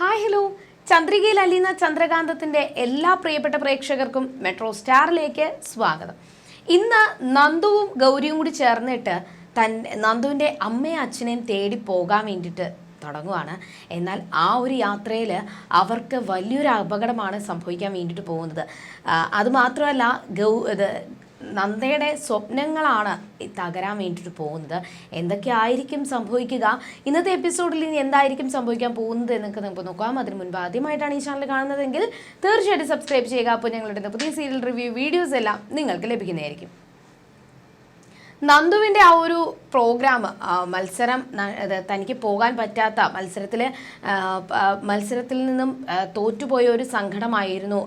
Hi hello ചന്ദ്രികയിൽ അലിയുന്ന ചന്ദ്രകാന്തത്തിന്റെ എല്ലാ പ്രിയപ്പെട്ട പ്രേക്ഷകർക്കും മെട്രോ സ്റ്റാറിലേക്ക് സ്വാഗതം. ഇന്ന് നന്ദുവും ഗൗരിയും കൂടി ചേർന്നിട്ട് തൻ നന്ദുവിന്റെ അമ്മയും അച്ഛനെയും തേടി പോകാൻ വേണ്ടിയിട്ട് തുടങ്ങുവാണ്. എന്നാൽ ആ ഒരു യാത്രയിൽ അവർക്ക് വലിയൊരു അപകടമാണ് സംഭവിക്കാൻ വേണ്ടിയിട്ട് പോകുന്നത്. അതുമാത്രമല്ല ഗൗ ഇത് നന്ദയുടെ സ്വപ്നങ്ങളാണ് തകരാൻ വേണ്ടിയിട്ട് പോകുന്നത്. എന്തൊക്കെയായിരിക്കും സംഭവിക്കുക? ഇന്നത്തെ എപ്പിസോഡിൽ ഇനി എന്തായിരിക്കും സംഭവിക്കാൻ പോകുന്നത് എന്നൊക്കെ നമുക്ക് നോക്കാം. അതിന് മുൻപ് ആദ്യമായിട്ടാണ് ഈ ചാനൽ കാണുന്നതെങ്കിൽ തീർച്ചയായിട്ടും സബ്സ്ക്രൈബ് ചെയ്യുക. അപ്പോൾ ഞങ്ങളുടെ പുതിയ സീരിയൽ റിവ്യൂ വീഡിയോസ് എല്ലാം നിങ്ങൾക്ക് ലഭിക്കുന്നതായിരിക്കും. നന്ദുവിന്റെ ആ ഒരു പ്രോഗ്രാം മത്സരം തനിക്ക് പോകാൻ പറ്റാത്ത മത്സരത്തിൽ മത്സരത്തിൽ നിന്നും തോറ്റുപോയ ഒരു സങ്കടമായിരുന്നു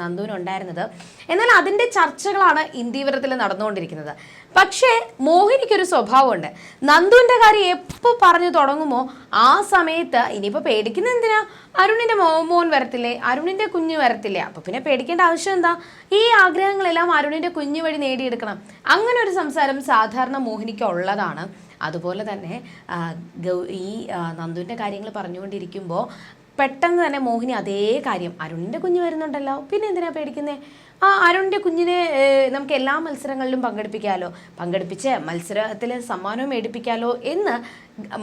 നന്ദുവിനുണ്ടായിരുന്നത്. എന്നാൽ അതിന്റെ ചർച്ചകളാണ് ഇന്ത്യവരത്തിൽ നടന്നുകൊണ്ടിരിക്കുന്നത്. പക്ഷേ മോഹിനിക്കൊരു സ്വഭാവമുണ്ട്. നന്ദുവിന്റെ കാര്യം എപ്പോൾ പറഞ്ഞു തുടങ്ങുമോ ആ സമയത്ത് ഇനിയിപ്പോൾ പേടിക്കുന്ന എന്തിനാ? അരുണിന്റെ മോ മോൻ വരത്തില്ലേ? അരുണിന്റെ കുഞ്ഞ് വരത്തില്ലേ? അപ്പോൾ പിന്നെ പേടിക്കേണ്ട ആവശ്യം എന്താ? ഈ ആഗ്രഹങ്ങളെല്ലാം അരുണിന്റെ കുഞ്ഞ് വഴി നേടിയെടുക്കണം. അങ്ങനെ ഒരു സംസാരം സാധാരണ മോഹിനിക്ക് ഉള്ളതാണ്. അതുപോലെ തന്നെ ഈ നന്ദുവിന്റെ കാര്യങ്ങൾ പറഞ്ഞുകൊണ്ടിരിക്കുമ്പോൾ പെട്ടെന്ന് തന്നെ മോഹിനി അതേ കാര്യം അരുണിന്റെ കുഞ്ഞ് വരുന്നുണ്ടല്ലോ. പിന്നെ എന്തിനാ പേടിക്കുന്നേ? ആ അരുണിന്റെ കുഞ്ഞിനെ നമുക്ക് എല്ലാ മത്സരങ്ങളിലും പങ്കെടുപ്പിക്കാമല്ലോ പങ്കെടുപ്പിച്ച് മത്സരത്തിൽ സമ്മാനവും മേടിപ്പിക്കാമല്ലോ എന്ന്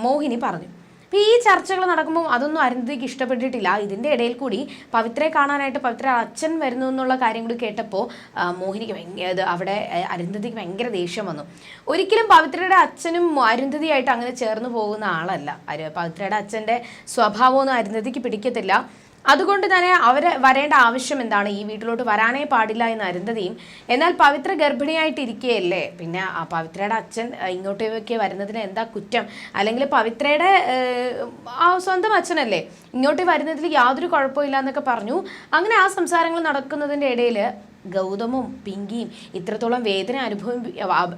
മോഹിനി പറഞ്ഞു. അപ്പോൾ ഈ ചർച്ചകൾ നടക്കുമ്പോൾ അതൊന്നും അരുന്ധതിക്ക് ഇഷ്ടപ്പെട്ടിട്ടില്ല. ഇതിന്റെ ഇടയിൽ കൂടി പവിത്രയെ കാണാനായിട്ട് പവിത്ര അച്ഛൻ വരുന്നു എന്നുള്ള കാര്യം കൂടി കേട്ടപ്പോൾ മോഹിനിക്ക് ഭയങ്കര അവിടെ അരുന്ധതിക്ക് ഭയങ്കര ദേഷ്യം വന്നു. ഒരിക്കലും പവിത്രയുടെ അച്ഛനും അരുന്ധതിയായിട്ട് അങ്ങനെ ചേർന്ന് പോകുന്ന ആളല്ല. പവിത്രയുടെ അച്ഛന്റെ സ്വഭാവമൊന്നും അരുന്ധതിക്ക് പിടിക്കത്തില്ല. അതുകൊണ്ട് തന്നെ അവർ വരേണ്ട ആവശ്യം എന്താണ്? ഈ വീട്ടിലോട്ട് വരാനേ പാടില്ല എന്ന് അരുന്ധതിയും. എന്നാൽ പവിത്ര ഗർഭിണിയായിട്ടിരിക്കുകയല്ലേ പിന്നെ ആ പവിത്രയുടെ അച്ഛൻ ഇങ്ങോട്ടേക്ക് വരുന്നതിന് എന്താ കുറ്റം? അല്ലെങ്കിൽ പവിത്രയുടെ ആ സ്വന്തം അച്ഛനല്ലേ? ഇങ്ങോട്ട് വരുന്നതിൽ യാതൊരു കുഴപ്പമില്ല എന്നൊക്കെ പറഞ്ഞു. അങ്ങനെ ആ സംസാരങ്ങൾ നടക്കുന്നതിന്റെ ഇടയിൽ ഗൗതമും പിങ്കിയും ഇത്രത്തോളം വേദന അനുഭവി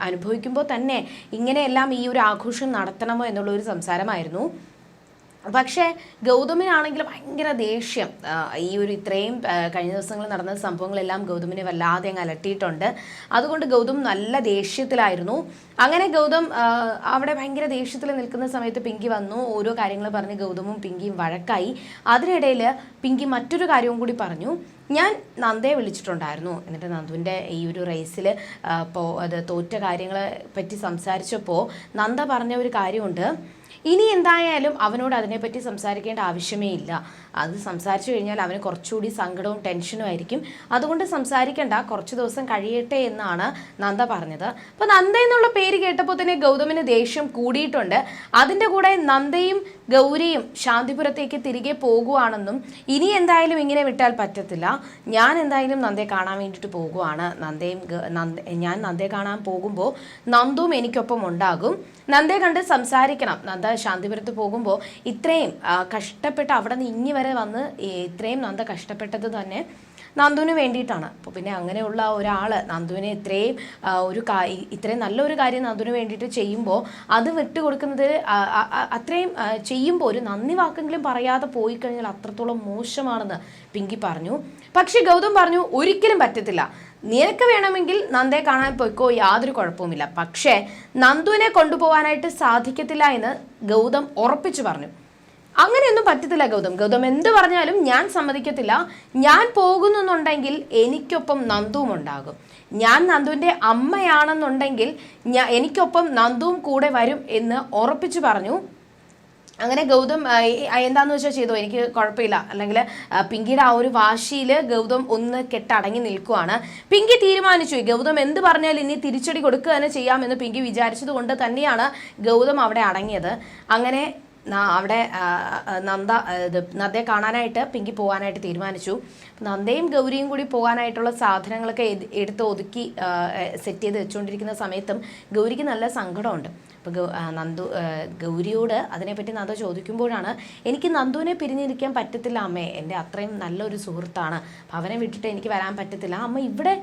അനുഭവിക്കുമ്പോൾ തന്നെ ഇങ്ങനെയെല്ലാം ഈ ഒരു ആഘോഷം നടത്തണമോ എന്നുള്ള ഒരു സംസാരമായിരുന്നു. പക്ഷേ ഗൗതമിനാണെങ്കിൽ ഭയങ്കര ദേഷ്യം. ഈ ഒരു ഇത്രയും കഴിഞ്ഞ ദിവസങ്ങളിൽ നടന്ന സംഭവങ്ങളെല്ലാം ഗൗതമിനെ വല്ലാതെ അങ്ങ് അലട്ടിയിട്ടുണ്ട്. അതുകൊണ്ട് ഗൗതം നല്ല ദേഷ്യത്തിലായിരുന്നു. അങ്ങനെ ഗൗതം അവിടെ ഭയങ്കര ദേഷ്യത്തിൽ നിൽക്കുന്ന സമയത്ത് പിങ്കി വന്നു. ഓരോ കാര്യങ്ങൾ പറഞ്ഞ് ഗൗതമും പിങ്കിയും വഴക്കായി. അതിനിടയിൽ പിങ്കി മറ്റൊരു കാര്യവും കൂടി പറഞ്ഞു. ഞാൻ നന്ദയെ വിളിച്ചിട്ടുണ്ടായിരുന്നു. എന്നിട്ട് നന്ദുവിന്റെ ഈ ഒരു റേസിൽ ഇപ്പോൾ അത് തോറ്റ കാര്യങ്ങളെ പറ്റി സംസാരിച്ചപ്പോൾ നന്ദ പറഞ്ഞ ഒരു കാര്യമുണ്ട്. ഇനി എന്തായാലും അവനോട് അതിനെപ്പറ്റി സംസാരിക്കേണ്ട ആവശ്യമേ ഇല്ല. അത് സംസാരിച്ചു കഴിഞ്ഞാൽ അവന് കുറച്ചുകൂടി സങ്കടവും ടെൻഷനും ആയിരിക്കും. അതുകൊണ്ട് സംസാരിക്കേണ്ട. കുറച്ച് ദിവസം കഴിയട്ടെ എന്നാണ് നന്ദ പറഞ്ഞത്. അപ്പോൾ നന്ദ എന്നുള്ള പേര് കേട്ടപ്പോൾ തന്നെ ഗൗതമിന് ദേഷ്യം കൂടിയിട്ടുണ്ട്. അതിന്റെ കൂടെ നന്ദയും ഗൗരിയും ശാന്തിപുരത്തേക്ക് തിരികെ പോകുവാണെന്നും ഇനി എന്തായാലും ഇങ്ങനെ വിട്ടാൽ പറ്റത്തില്ല. ഞാൻ എന്തായാലും നന്ദയെ കാണാൻ വേണ്ടിയിട്ട് പോകുവാണ്. നന്ദയും നന്ദ ഞാൻ നന്ദയെ കാണാൻ പോകുമ്പോൾ നന്ദുവും എനിക്കൊപ്പം ഉണ്ടാകും. നന്ദയെ കണ്ട് സംസാരിക്കണം. നന്ദ ശാന്തിപുരത്ത് പോകുമ്പോൾ ഇത്രയും കഷ്ടപ്പെട്ട് അവിടെ നിന്ന് ഇങ്ങി വരെ വന്ന് ഇത്രയും നന്ദ കഷ്ടപ്പെട്ടത് തന്നെ നന്ദുവിന് വേണ്ടിയിട്ടാണ്. അപ്പോൾ പിന്നെ അങ്ങനെയുള്ള ഒരാൾ നന്ദുവിനെ ഇത്രയും ഒരു ഇത്രയും നല്ലൊരു കാര്യം നന്ദുവിന് വേണ്ടിയിട്ട് ചെയ്യുമ്പോൾ അത് വിട്ടുകൊടുക്കുന്നത് അത്രയും ചെയ്യുമ്പോൾ ഒരു നന്ദി വാക്കെങ്കിലും പറയാതെ പോയി കഴിഞ്ഞാൽ അത്രത്തോളം മോശമാണെന്ന് പിങ്കി പറഞ്ഞു. പക്ഷേ ഗൗതം പറഞ്ഞു ഒരിക്കലും പറ്റത്തില്ല. നിനക്ക് വേണമെങ്കിൽ നന്ദയെ കാണാൻ പോയിക്കോ യാതൊരു കുഴപ്പവുമില്ല. പക്ഷേ നന്ദുവിനെ കൊണ്ടുപോകാനായിട്ട് സാധിക്കത്തില്ല എന്ന് ഗൗതം ഉറപ്പിച്ചു പറഞ്ഞു. അങ്ങനെയൊന്നും പറ്റത്തില്ല ഗൗതം. ഗൗതം എന്ത് പറഞ്ഞാലും ഞാൻ സമ്മതിക്കത്തില്ല. ഞാൻ പോകുന്നുണ്ടെങ്കിൽ എനിക്കൊപ്പം നന്ദുവും ഉണ്ടാകും. ഞാൻ നന്ദുവിന്റെ അമ്മയാണെന്നുണ്ടെങ്കിൽ എനിക്കൊപ്പം നന്ദുവും കൂടെ വരും എന്ന് ഉറപ്പിച്ചു പറഞ്ഞു അങ്ങനെ ഗൗതം എന്താന്ന് വെച്ചാൽ ചെയ്തു? എനിക്ക് കുഴപ്പമില്ല. അല്ലെങ്കിൽ പിങ്കിയുടെ ആ ഒരു വാശിയിൽ ഗൗതം ഒന്ന് കെട്ടടങ്ങി നിൽക്കുവാണ്. പിങ്കി തീരുമാനിച്ചു. ഗൗതം എന്ത് പറഞ്ഞാൽ ഇനി തിരിച്ചടി കൊടുക്കുക തന്നെ ചെയ്യാമെന്ന് പിങ്കി വിചാരിച്ചത് കൊണ്ട് തന്നെയാണ് ഗൗതം അവിടെ അടങ്ങിയത്. അങ്ങനെ അവിടെ നന്ദ ഇത് നന്ദയെ കാണാനായിട്ട് പിങ്കി പോകാനായിട്ട് തീരുമാനിച്ചു. നന്ദയും ഗൗരിയും കൂടി പോകാനായിട്ടുള്ള സാധനങ്ങളൊക്കെ എട്- എടുത്ത് ഒതുക്കി സെറ്റ് ചെയ്ത് വെച്ചുകൊണ്ടിരിക്കുന്ന സമയത്തും ഗൗരിക്ക് നല്ല സങ്കടമുണ്ട്. അപ്പോൾ നന്ദു ഗൗരിയോട് അതിനെപ്പറ്റി നന്ദു ചോദിക്കുമ്പോഴാണ് എനിക്ക് നന്ദുവിനെ പിരിഞ്ഞിരിക്കാൻ പറ്റത്തില്ല അമ്മേ. എന്റെ അത്രയും നല്ലൊരു സുഹൃത്താണ്. അപ്പോൾ അവനെ വിട്ടിട്ട് എനിക്ക് വരാൻ പറ്റത്തില്ല. അമ്മ ഇവിടെ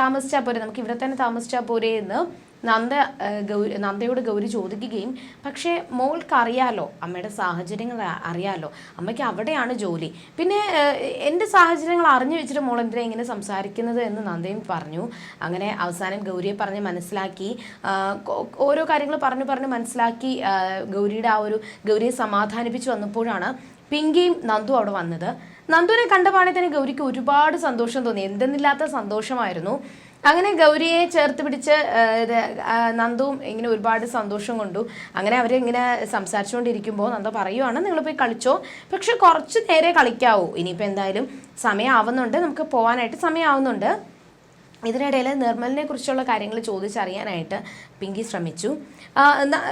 താമസിച്ചാൽ പോരെ. നമുക്ക് ഇവിടെ തന്നെ താമസിച്ചാൽ പോരെ എന്ന് നന്ദ ഗൗരി നന്ദയോട് ഗൗരി ചോദിക്കുകയും പക്ഷേ മോൾക്ക് അറിയാലോ? അമ്മയുടെ സാഹചര്യങ്ങൾ അറിയാലോ? അമ്മയ്ക്ക് അവിടെയാണ് ജോലി. പിന്നെ എന്റെ സാഹചര്യങ്ങൾ അറിഞ്ഞു വെച്ചിട്ട് മോൾ എന്തിനാ ഇങ്ങനെ സംസാരിക്കുന്നത് എന്ന് നന്ദയും പറഞ്ഞു. അങ്ങനെ അവസാനം ഗൗരിയെ പറഞ്ഞ് മനസ്സിലാക്കി. ഓരോ കാര്യങ്ങൾ പറഞ്ഞു പറഞ്ഞ് മനസ്സിലാക്കി. ഗൗരിയുടെ ആ ഒരു ഗൗരിയെ സമാധാനിപ്പിച്ചു വന്നപ്പോഴാണ് പിങ്കിയും നന്ദു അവിടെ വന്നത്. നന്ദുവിനെ കണ്ടപാടെ തന്നെ ഗൗരിക്ക് ഒരുപാട് സന്തോഷം തോന്നി. എന്തെന്നില്ലാത്ത സന്തോഷമായിരുന്നു. അങ്ങനെ ഗൗരിയെ ചേർത്ത് പിടിച്ച് നന്ദുവും ഇങ്ങനെ ഒരുപാട് സന്തോഷം കൊണ്ടു. അങ്ങനെ അവരിങ്ങനെ സംസാരിച്ചുകൊണ്ടിരിക്കുമ്പോൾ നന്ദ പറയുവാണ് നിങ്ങൾ പോയി കളിച്ചോ. പക്ഷെ കുറച്ച് നേരെ കളിക്കാവൂ. ഇനിയിപ്പോൾ എന്തായാലും സമയമാവുന്നുണ്ട് നമുക്ക് പോകാനായിട്ട് സമയമാവുന്നുണ്ട് ഇതിനിടയിൽ നിർമ്മലിനെ കുറിച്ചുള്ള കാര്യങ്ങൾ ചോദിച്ചറിയാനായിട്ട് പിങ്കി ശ്രമിച്ചു.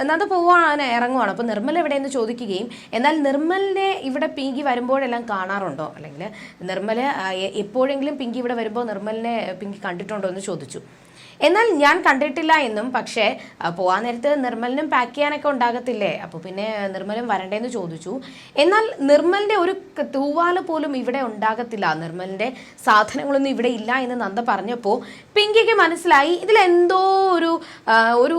നന്ദ പോവാൻ ഇറങ്ങുവാണ്. അപ്പോൾ നിർമ്മൽ എവിടെയെന്ന് ചോദിക്കുകയും എന്നാൽ നിർമ്മലിനെ ഇവിടെ പിങ്കി വരുമ്പോഴെല്ലാം കാണാറുണ്ടോ? അല്ലെങ്കിൽ നിർമ്മൽ എപ്പോഴെങ്കിലും പിങ്കി ഇവിടെ വരുമ്പോൾ നിർമ്മലിനെ പിങ്കി കണ്ടിട്ടുണ്ടോ എന്ന് ചോദിച്ചു. എന്നാൽ ഞാൻ കണ്ടിട്ടില്ല എന്നും പക്ഷേ പോകാൻ നേരത്ത് നിർമ്മലിനും പാക്ക് ചെയ്യാനൊക്കെ ഉണ്ടാകത്തില്ലേ? അപ്പോൾ പിന്നെ നിർമ്മലും വരണ്ടേന്ന് ചോദിച്ചു. എന്നാൽ നിർമ്മലിന്റെ ഒരു തൂവാല പോലും ഇവിടെ ഉണ്ടാകത്തില്ല. നിർമ്മലിന്റെ സാധനങ്ങളൊന്നും ഇവിടെ ഇല്ല എന്ന് നന്ദ പറഞ്ഞപ്പോൾ പിങ്കിക്ക് മനസ്സിലായി ഇതിലെന്തോ ഒരു ഒരു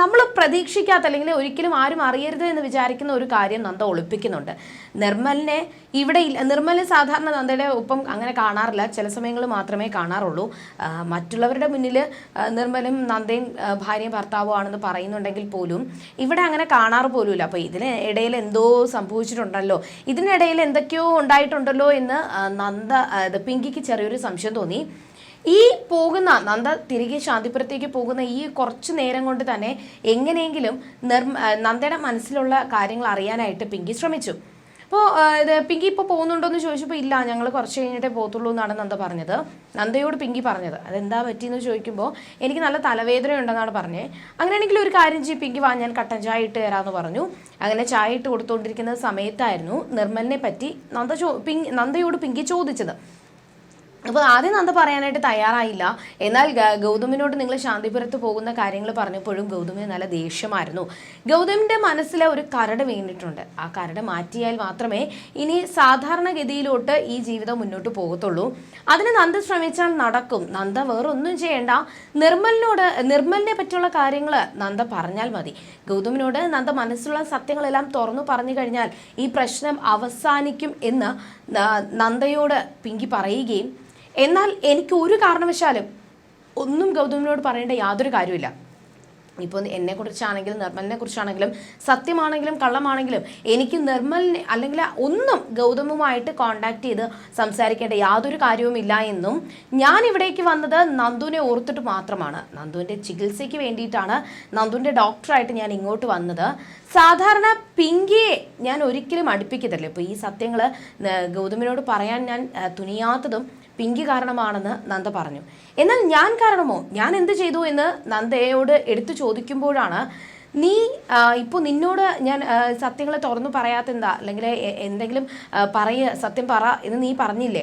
നമ്മൾ പ്രതീക്ഷിക്കാത്ത അല്ലെങ്കിൽ ഒരിക്കലും ആരും അറിയരുത് എന്ന് വിചാരിക്കുന്ന ഒരു കാര്യം നന്ദ ഒളിപ്പിക്കുന്നുണ്ട്. നിർമ്മലിനെ ഇവിടെ നിർമ്മലിനെ സാധാരണ നന്ദയുടെ ഒപ്പം അങ്ങനെ കാണാറില്ല. ചില സമയങ്ങളിൽ മാത്രമേ കാണാറുള്ളൂ. മറ്റുള്ളവരുടെ മുന്നിൽ നിർമ്മലും നന്ദയും ഭാര്യയും ഭർത്താവും ആണെന്ന് പറയുന്നുണ്ടെങ്കിൽ പോലും ഇവിടെ അങ്ങനെ കാണാറ് പോലുമില്ല. അപ്പോൾ ഇതിന് ഇടയിൽ എന്തോ സംഭവിച്ചിട്ടുണ്ടല്ലോ. ഇതിനിടയിൽ എന്തൊക്കെയോ ഉണ്ടായിട്ടുണ്ടല്ലോ എന്ന് നന്ദ പിങ്കിക്ക് ചെറിയൊരു സംശയം തോന്നി. ഈ പോകുന്ന നന്ദ തിരികെ ശാന്തിപുരത്തേക്ക് പോകുന്ന ഈ കുറച്ച് നേരം കൊണ്ട് തന്നെ എങ്ങനെയെങ്കിലും നിർമ്മ നന്ദയുടെ മനസ്സിലുള്ള കാര്യങ്ങൾ അറിയാനായിട്ട് പിങ്കി ശ്രമിച്ചു. അപ്പോൾ ഇത് പിങ്കി ഇപ്പോൾ പോകുന്നുണ്ടോ എന്ന് ചോദിച്ചപ്പോൾ ഇല്ല ഞങ്ങൾ കുറച്ച് കഴിഞ്ഞിട്ടേ പോകത്തുള്ളൂ എന്നാണ് നന്ദ പറഞ്ഞത്. നന്ദയോട് പിങ്കി പറഞ്ഞത്. അതെന്താ പറ്റിയെന്ന് ചോദിക്കുമ്പോൾ എനിക്ക് നല്ല തലവേദന ഉണ്ടെന്നാണ് പറഞ്ഞത് അങ്ങനെയാണെങ്കിൽ ഒരു കാര്യം ചെയ്യും പിങ്കി വാ ഞാൻ കട്ടൻ ചായ ഇട്ട് തരാമെന്ന് പറഞ്ഞു. അങ്ങനെ ചായ ഇട്ട് കൊടുത്തുകൊണ്ടിരിക്കുന്ന സമയത്തായിരുന്നു നിർമ്മലിനെ പറ്റി നന്ദ ചോ പിങ്കി നന്ദയോട് പിങ്കി ചോദിച്ചത്. അപ്പോൾ ആദ്യം നന്ദ പറയാനായിട്ട് തയ്യാറായില്ല. എന്നാൽ ഗൗതമിനോട് നിങ്ങൾ ശാന്തിപുരത്ത് പോകുന്ന കാര്യങ്ങൾ പറഞ്ഞപ്പോഴും ഗൗതമിന് നല്ല ദേഷ്യമായിരുന്നു. ഗൗതമിന്റെ മനസ്സിലെ ഒരു കരട് വീണിട്ടുണ്ട്. ആ കരട് മാറ്റിയാൽ മാത്രമേ ഇനി സാധാരണഗതിയിലോട്ട് ഈ ജീവിതം മുന്നോട്ട് പോകത്തുള്ളൂ. അതിന് നന്ദ ശ്രമിച്ചാൽ നടക്കും. നന്ദ വേറൊന്നും ചെയ്യേണ്ട. നിർമ്മലിനോട് നിർമ്മലിനെ പറ്റിയുള്ള കാര്യങ്ങൾ നന്ദ പറഞ്ഞാൽ മതി. ഗൗതമിനോട് നന്ദ മനസ്സിലുള്ള സത്യങ്ങളെല്ലാം തുറന്നു പറഞ്ഞു കഴിഞ്ഞാൽ ഈ പ്രശ്നം അവസാനിക്കും എന്ന് നന്ദയോട് പിങ്കി പറയുകയും എന്നാൽ എനിക്ക് ഒരു കാരണവശാലും ഒന്നും ഗൗതമിനോട് പറയേണ്ട യാതൊരു കാര്യമില്ല ഇപ്പോൾ എന്നെ കുറിച്ചാണെങ്കിലും നിർമ്മലിനെ കുറിച്ചാണെങ്കിലും സത്യമാണെങ്കിലും കള്ളമാണെങ്കിലും എനിക്ക് നിർമ്മലിനെ അല്ലെങ്കിൽ ഒന്നും ഗൗതമുമായിട്ട് കോണ്ടാക്ട് ചെയ്ത് സംസാരിക്കേണ്ട യാതൊരു കാര്യവുമില്ല എന്നും ഞാൻ ഇവിടേക്ക് വന്നത് നന്ദുവിനെ ഓർത്തിട്ട് മാത്രമാണ്. നന്ദുവിന്റെ ചികിത്സയ്ക്ക് വേണ്ടിയിട്ടാണ് നന്ദുവിന്റെ ഡോക്ടറായിട്ട് ഞാൻ ഇങ്ങോട്ട് വന്നത്. സാധാരണ പിങ്കിയെ ഞാൻ ഒരിക്കലും അടുപ്പിക്കത്തില്ല. ഇപ്പോൾ ഈ സത്യങ്ങൾ ഗൗതമിനോട് പറയാൻ ഞാൻ തുനിയാത്തതും പിങ്കി കാരണമാണെന്ന് നന്ദ പറഞ്ഞു. എന്നാൽ ഞാൻ കാരണമോ? ഞാൻ എന്ത് ചെയ്തു എന്ന് നന്ദയോട് എടുത്തു ചോദിക്കുമ്പോഴാണ് നീ ഇപ്പോൾ നിന്നോട് ഞാൻ സത്യങ്ങളെ തുറന്നു പറയാത്തെന്താ? അല്ലെങ്കിൽ എന്തെങ്കിലും പറയ സത്യം പറ എന്ന് നീ പറഞ്ഞില്ലേ?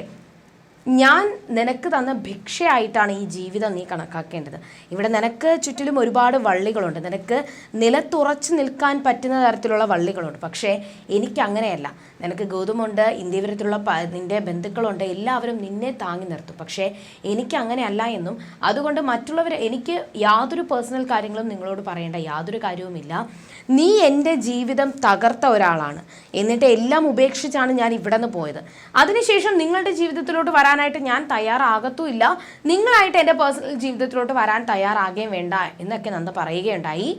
ഞാൻ നിനക്ക് തന്ന ഭിക്ഷയായിട്ടാണ് ഈ ജീവിതം നീ കണക്കാക്കേണ്ടത്. ഇവിടെ നിനക്ക് ചുറ്റിലും ഒരുപാട് വള്ളികളുണ്ട്. നിനക്ക് നിലത്തുറച്ചു നിൽക്കാൻ പറ്റുന്ന തരത്തിലുള്ള വള്ളികളുണ്ട്. പക്ഷേ എനിക്ക് അങ്ങനെയല്ല. നിനക്ക് ഗൗതമുണ്ട് ഇന്ത്യവരത്തിലുള്ള നിന്റെ ബന്ധുക്കളുണ്ട് എല്ലാവരും നിന്നെ താങ്ങി നിർത്തും. പക്ഷേ എനിക്ക് അങ്ങനെയല്ല എന്നും. അതുകൊണ്ട് മറ്റുള്ളവർ എനിക്ക് യാതൊരു പേഴ്സണൽ കാര്യങ്ങളും നിങ്ങളോട് പറയേണ്ട യാതൊരു കാര്യവുമില്ല. നീ എന്റെ ജീവിതം തകർത്ത ഒരാളാണ്. എന്നിട്ട് എല്ലാം ഉപേക്ഷിച്ചാണ് ഞാൻ ഇവിടെ നിന്ന് പോയത്. അതിനുശേഷം നിങ്ങളുടെ ജീവിതത്തിലോട്ട് വരാനായിട്ട് ഞാൻ തയ്യാറാകത്തുമില്ല. നിങ്ങളായിട്ട് എന്റെ പേഴ്സണൽ ജീവിതത്തിലോട്ട് വരാൻ തയ്യാറാകുകയും വേണ്ട എന്നൊക്കെ നന്ദ പറയുകയുണ്ടായി.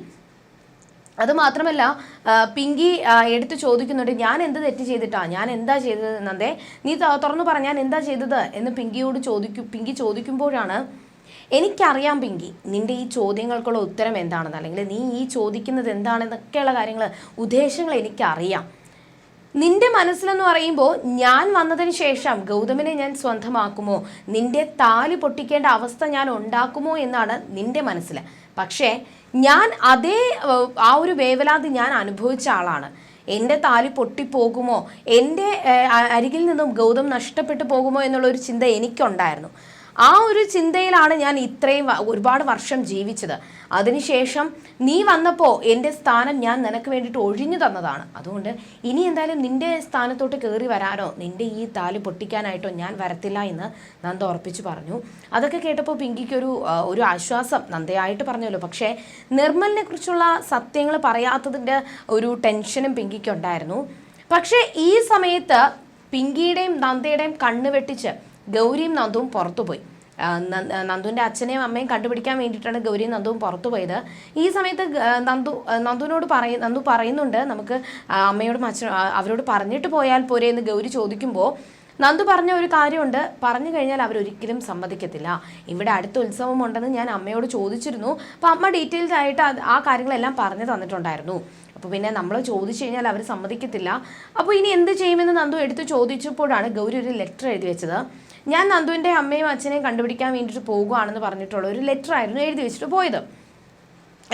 അതുമാത്രമല്ല പിങ്കി എടുത്ത് ചോദിക്കുന്നുണ്ട് ഞാൻ എന്ത് തെറ്റ് ചെയ്തിട്ടാ? ഞാൻ എന്താ ചെയ്തത് നന്ദേ? നീ തുറന്നു പറ ഞാൻ എന്താ ചെയ്തത്? എന്ന് പിങ്കിയോട് ചോദിക്കും പിങ്കി ചോദിക്കുമ്പോഴാണ് എനിക്കറിയാം പിങ്കി നിന്റെ ഈ ചോദ്യങ്ങൾക്കുള്ള ഉത്തരം എന്താണെന്ന് അല്ലെങ്കിൽ നീ ഈ ചോദിക്കുന്നത് എന്താണെന്നൊക്കെയുള്ള കാര്യങ്ങൾ ഉദ്ദേശങ്ങൾ എനിക്കറിയാം. നിന്റെ മനസ്സിലെന്ന് പറയുമ്പോൾ ഞാൻ വന്നതിന് ശേഷം ഗൗതമിനെ ഞാൻ സ്വന്തമാക്കുമോ? നിന്റെ താലി പൊട്ടിക്കേണ്ട അവസ്ഥ ഞാൻ ഉണ്ടാക്കുമോ എന്നാണ് നിന്റെ മനസ്സിൽ പക്ഷേ ഞാൻ അതേ ആ ഒരു വേവലാതി ഞാൻ അനുഭവിച്ച ആളാണ്. എന്റെ താലി പൊട്ടിപ്പോകുമോ? എന്റെ അരികിൽ നിന്നും ഗൗതം നഷ്ടപ്പെട്ടു പോകുമോ എന്നുള്ളൊരു ചിന്ത എനിക്കുണ്ടായിരുന്നു. ആ ഒരു ചിന്തയിലാണ് ഞാൻ ഇത്രയും ഒരുപാട് വർഷം ജീവിച്ചത്. അതിനുശേഷം നീ വന്നപ്പോൾ എന്റെ സ്ഥാനം ഞാൻ നിനക്ക് വേണ്ടിയിട്ട് ഒഴിഞ്ഞു തന്നതാണ്. അതുകൊണ്ട് ഇനി എന്തായാലും നിന്റെ സ്ഥാനത്തോട്ട് കയറി വരാനോ നിന്റെ ഈ താലി പൊട്ടിക്കാനായിട്ടോ ഞാൻ വരത്തില്ല എന്ന് നന്ദ ഉറപ്പിച്ചു പറഞ്ഞു. അതൊക്കെ കേട്ടപ്പോൾ പിങ്കിക്ക് ഒരു ഒരു ആശ്വാസം നന്ദയായിട്ട് പറഞ്ഞല്ലോ. പക്ഷേ നിർമ്മലിനെ കുറിച്ചുള്ള സത്യങ്ങൾ പറയാത്തതിന്റെ ഒരു ടെൻഷനും പിങ്കിക്കുണ്ടായിരുന്നു പക്ഷേ ഈ സമയത്ത് പിങ്കിയുടെയും നന്ദയുടെയും കണ്ണ് വെട്ടിച്ച് ഗൗരിയും നന്ദുവും പുറത്തുപോയി. നന്ദുവിന്റെ അച്ഛനെയും അമ്മയും കണ്ടുപിടിക്കാൻ വേണ്ടിയിട്ടാണ് ഗൗരിയും നന്ദുവും പുറത്തു പോയത് ഈ സമയത്ത് നന്ദു നന്ദുവിനോട് പറയ നന്ദു പറയുന്നുണ്ട് നമുക്ക് അമ്മയോടും അച്ഛൻ അവരോട് പറഞ്ഞിട്ട് പോയാൽ പോരെ എന്ന് ഗൗരി ചോദിക്കുമ്പോൾ നന്ദു പറഞ്ഞ ഒരു കാര്യമുണ്ട്. പറഞ്ഞു കഴിഞ്ഞാൽ അവരൊരിക്കലും സമ്മതിക്കത്തില്ല. ഇവിടെ അടുത്ത ഉത്സവം ഉണ്ടെന്ന് ഞാൻ അമ്മയോട് ചോദിച്ചിരുന്നു. അപ്പം അമ്മ ഡീറ്റെയിൽസ് ആയിട്ട് ആ കാര്യങ്ങളെല്ലാം പറഞ്ഞു തന്നിട്ടുണ്ടായിരുന്നു. അപ്പോൾ പിന്നെ നമ്മൾ ചോദിച്ചു കഴിഞ്ഞാൽ അവർ സമ്മതിക്കത്തില്ല. അപ്പോൾ ഇനി എന്ത് ചെയ്യുമെന്ന് നന്ദു എടുത്ത് ചോദിച്ചപ്പോഴാണ് ഗൗരി ഒരു ലെറ്റർ എഴുതി വെച്ചത്. ഞാൻ നന്ദുവിന്റെ അമ്മയും അച്ഛനെയും കണ്ടുപിടിക്കാൻ വേണ്ടിയിട്ട് പോകുകയാണെന്ന് പറഞ്ഞിട്ടുള്ള. ഒരു ലെറ്റർ ആയിരുന്നു എഴുതി വെച്ചിട്ട് പോയത്.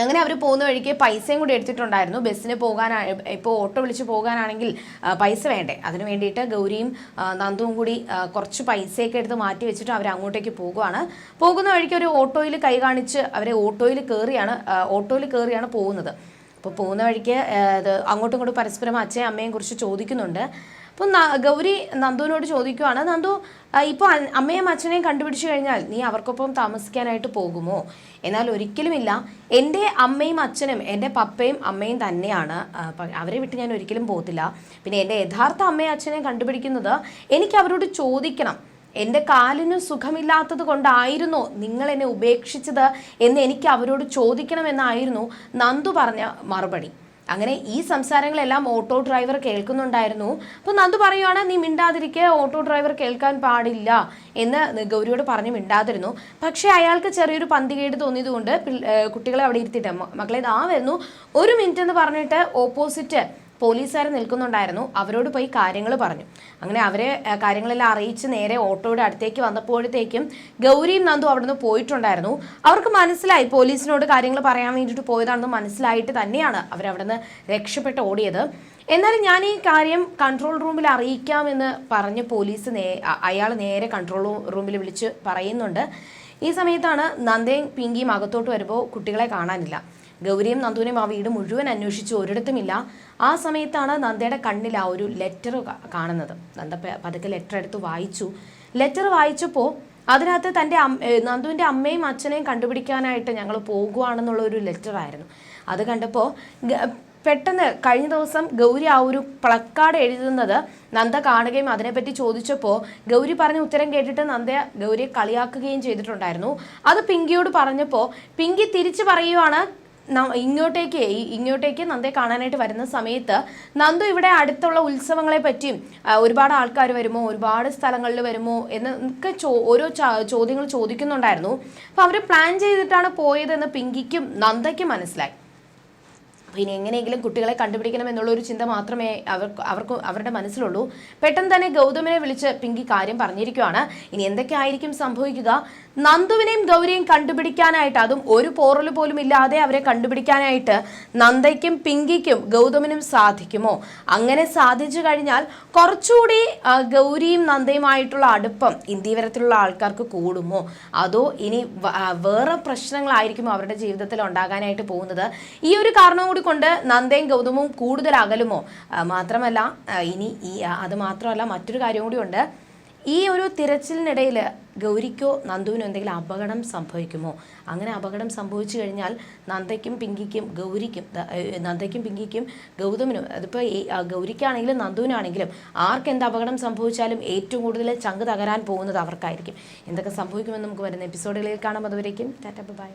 അങ്ങനെ അവർ പോകുന്ന വഴിക്ക് പൈസയും കൂടി എടുത്തിട്ടുണ്ടായിരുന്നു. ബസ്സിന് പോകാൻ ഇപ്പോൾ ഓട്ടോ വിളിച്ച് പോകാനാണെങ്കിൽ പൈസ വേണ്ടേ? അതിന് വേണ്ടിയിട്ട് ഗൗരിയും നന്ദുവും കൂടി കുറച്ച് പൈസയൊക്കെ എടുത്ത് മാറ്റി വെച്ചിട്ട് അവർ അങ്ങോട്ടേക്ക് പോകുവാണ്. പോകുന്ന വഴിക്ക് ഒരു ഓട്ടോയിൽ കൈ കാണിച്ച് അവരെ ഓട്ടോയിൽ കയറിയാണ് ഓട്ടോയിൽ കയറിയാണ് പോകുന്നത്. അപ്പോൾ പോകുന്ന വഴിക്ക് അങ്ങോട്ടും ഇങ്ങോട്ടും പരസ്പരം അച്ഛയും അമ്മയും കുറിച്ച് ചോദിക്കുന്നുണ്ട്. അപ്പം ഗൗരി നന്ദുവിനോട് ചോദിക്കുവാണ് നന്ദു ഇപ്പോൾ അമ്മയും അച്ഛനെയും കണ്ടുപിടിച്ചു കഴിഞ്ഞാൽ നീ അവർക്കൊപ്പം താമസിക്കാനായിട്ട് പോകുമോ? എന്നാൽ ഒരിക്കലുമില്ല. എന്റെ അമ്മയും അച്ഛനും എന്റെ പപ്പയും അമ്മയും തന്നെയാണ്. അവരെ വിട്ട് ഞാൻ ഒരിക്കലും പോകത്തില്ല. പിന്നെ എന്റെ യഥാർത്ഥ അമ്മയും അച്ഛനെയും കണ്ടുപിടിക്കുന്നത് എനിക്ക് അവരോട് ചോദിക്കണം. എന്റെ കാലിന് സുഖമില്ലാത്തത് കൊണ്ടായിരുന്നോ നിങ്ങൾ എന്നെ ഉപേക്ഷിച്ചത് എന്ന് എനിക്ക് അവരോട് ചോദിക്കണമെന്നായിരുന്നു നന്ദു പറഞ്ഞ മറുപടി. അങ്ങനെ ഈ സംസാരങ്ങളെല്ലാം ഓട്ടോ ഡ്രൈവർ കേൾക്കുന്നുണ്ടായിരുന്നു. അപ്പോൾ നന്ദു പറയുവാണ് നീ മിണ്ടാതിരിക്കെ ഓട്ടോ ഡ്രൈവർ കേൾക്കാൻ പാടില്ല എന്ന് ഗൗരിയോട് പറഞ്ഞ് മിണ്ടാതിരുന്നു. പക്ഷേ അയാൾക്ക് ചെറിയൊരു പന്തികേട് തോന്നിയതുകൊണ്ട് കുട്ടികളെ അവിടെ ഇരുത്തിയിട്ട് "മ- മക്കളെ ഇതാ വരുന്നു. ഒരു മിനിറ്റ് എന്ന് പറഞ്ഞിട്ട് ഓപ്പോസിറ്റ് പോലീസുകാർ നിൽക്കുന്നുണ്ടായിരുന്നു. അവരോട് പോയി കാര്യങ്ങൾ പറഞ്ഞു. അങ്ങനെ അവരെ കാര്യങ്ങളെല്ലാം അറിയിച്ച് നേരെ ഓട്ടോയുടെ അടുത്തേക്ക് വന്നപ്പോഴത്തേക്കും ഗൗരിയും നന്ദു അവിടുന്ന് പോയിട്ടുണ്ടായിരുന്നു. അവർക്ക് മനസ്സിലായി. പോലീസിനോട് കാര്യങ്ങൾ പറയാൻ വേണ്ടിയിട്ട് പോയതാണെന്ന് മനസ്സിലായിട്ട് തന്നെയാണ് അവരവിടുന്ന് രക്ഷപ്പെട്ട് ഓടിയത്. എന്നാലും ഞാൻ ഈ കാര്യം കൺട്രോൾ റൂമിൽ അറിയിക്കാമെന്ന് പറഞ്ഞ് പോലീസ് നേ അയാൾ നേരെ കൺട്രോൾ റൂമിൽ വിളിച്ച് പറയുന്നുണ്ട്. ഈ സമയത്താണ് നന്ദയും പിങ്കിയും അകത്തോട്ട് വരുമ്പോൾ കുട്ടികളെ കാണാനില്ല. ഗൗരിയും നന്ദുവിനെയും ആ വീട് മുഴുവൻ അന്വേഷിച്ചു. ഒരിടത്തുമില്ല. ആ സമയത്താണ് നന്ദയുടെ കണ്ണിൽ ആ ഒരു ലെറ്റർ കാണുന്നത്. നന്ദ പതുക്കെ ലെറ്റർ എടുത്ത് വായിച്ചു. ലെറ്റർ വായിച്ചപ്പോൾ അതിനകത്ത് തന്റെ നന്ദുവിന്റെ അമ്മയും അച്ഛനെയും കണ്ടുപിടിക്കാനായിട്ട് ഞങ്ങൾ പോകുവാണെന്നുള്ള ഒരു ലെറ്റർ ആയിരുന്നു. അത് കണ്ടപ്പോൾ പെട്ടെന്ന് കഴിഞ്ഞ ദിവസം ഗൗരി ആ ഒരു പ്ലക്കാർഡ് എഴുതുന്നത് നന്ദ കാണുകയും അതിനെപ്പറ്റി ചോദിച്ചപ്പോൾ ഗൗരി പറഞ്ഞ ഉത്തരം കേട്ടിട്ട് നന്ദ ഗൗരിയെ കളിയാക്കുകയും ചെയ്തിട്ടുണ്ടായിരുന്നു. അത് പിങ്കിയോട് പറഞ്ഞപ്പോൾ പിങ്കി തിരിച്ചു പറയുവാണ്. ഇങ്ങോട്ടേക്ക് ഇങ്ങോട്ടേക്ക് നന്ദയെ കാണാനായിട്ട് വരുന്ന സമയത്ത് നന്ദു ഇവിടെ അടുത്തുള്ള ഉത്സവങ്ങളെ പറ്റിയും ഒരുപാട് ആൾക്കാർ വരുമോ ഒരുപാട് സ്ഥലങ്ങളിൽ വരുമോ എന്നൊക്കെ ഓരോ ചോദ്യങ്ങൾ ചോദിക്കുന്നുണ്ടായിരുന്നു. അപ്പോൾ അവർ പ്ലാൻ ചെയ്തിട്ടാണ് പോയതെന്ന് പിങ്കിക്കും നന്ദയ്ക്കും മനസ്സിലായി. ഇനി എങ്ങനെയെങ്കിലും കുട്ടികളെ കണ്ടുപിടിക്കണം എന്നുള്ള ഒരു ചിന്ത മാത്രമേ അവർക്ക് അവർക്ക് അവരുടെ മനസ്സിലുള്ളൂ. പെട്ടെന്ന് തന്നെ ഗൗതമിനെ വിളിച്ച് പിങ്കി കാര്യം പറഞ്ഞിരിക്കുവാണ്. ഇനി എന്തൊക്കെ ആയിരിക്കും സംഭവിക്കുക? നന്ദുവിനെയും ഗൗരിയും കണ്ടുപിടിക്കാനായിട്ട് അതും ഒരു പോറൽ പോലും ഇല്ലാതെ അവരെ കണ്ടുപിടിക്കാനായിട്ട് നന്ദയ്ക്കും പിങ്കിക്കും ഗൗതമിനും സാധിക്കുമോ? അങ്ങനെ സാധിച്ചു കഴിഞ്ഞാൽ കുറച്ചുകൂടി ഗൗരിയും നന്ദയുമായിട്ടുള്ള അടുപ്പം ഇന്ത്യവരത്തിലുള്ള ആൾക്കാർക്ക് കൂടുമോ? അതോ ഇനി വേറെ പ്രശ്നങ്ങളായിരിക്കും അവരുടെ ജീവിതത്തിൽ ഉണ്ടാകാനായിട്ട് പോകുന്നത്? ഈ ഒരു കാരണം കൂടി കൊണ്ട് നന്ദയും ഗൗതമും കൂടുതൽ അകലുമോ? മാത്രമല്ല ഇനി ഈ അത് മാത്രമല്ല മറ്റൊരു കാര്യം കൂടിയുണ്ട് ഈ ഒരു തിരച്ചിലിനിടയിൽ ഗൗരിക്കോ നന്ദുവിനോ എന്തെങ്കിലും അപകടം സംഭവിക്കുമോ? അങ്ങനെ അപകടം സംഭവിച്ചു കഴിഞ്ഞാൽ നന്ദയ്ക്കും പിങ്കിക്കും ഗൗരിക്കും നന്ദയ്ക്കും പിങ്കിക്കും ഗൗതമിനും അതിപ്പോൾ ഗൗരിക്കാണെങ്കിലും നന്ദുവിനാണെങ്കിലും ആർക്കെന്ത് അപകടം സംഭവിച്ചാലും ഏറ്റവും കൂടുതൽ ചങ്ക് തകരാൻ പോകുന്നത് അവർക്കായിരിക്കും. എന്തൊക്കെ സംഭവിക്കുമെന്ന് നമുക്ക് വരുന്ന എപ്പിസോഡുകളിൽ കാണാം. അതുവരേക്കും ടാറ്റ ബൈ.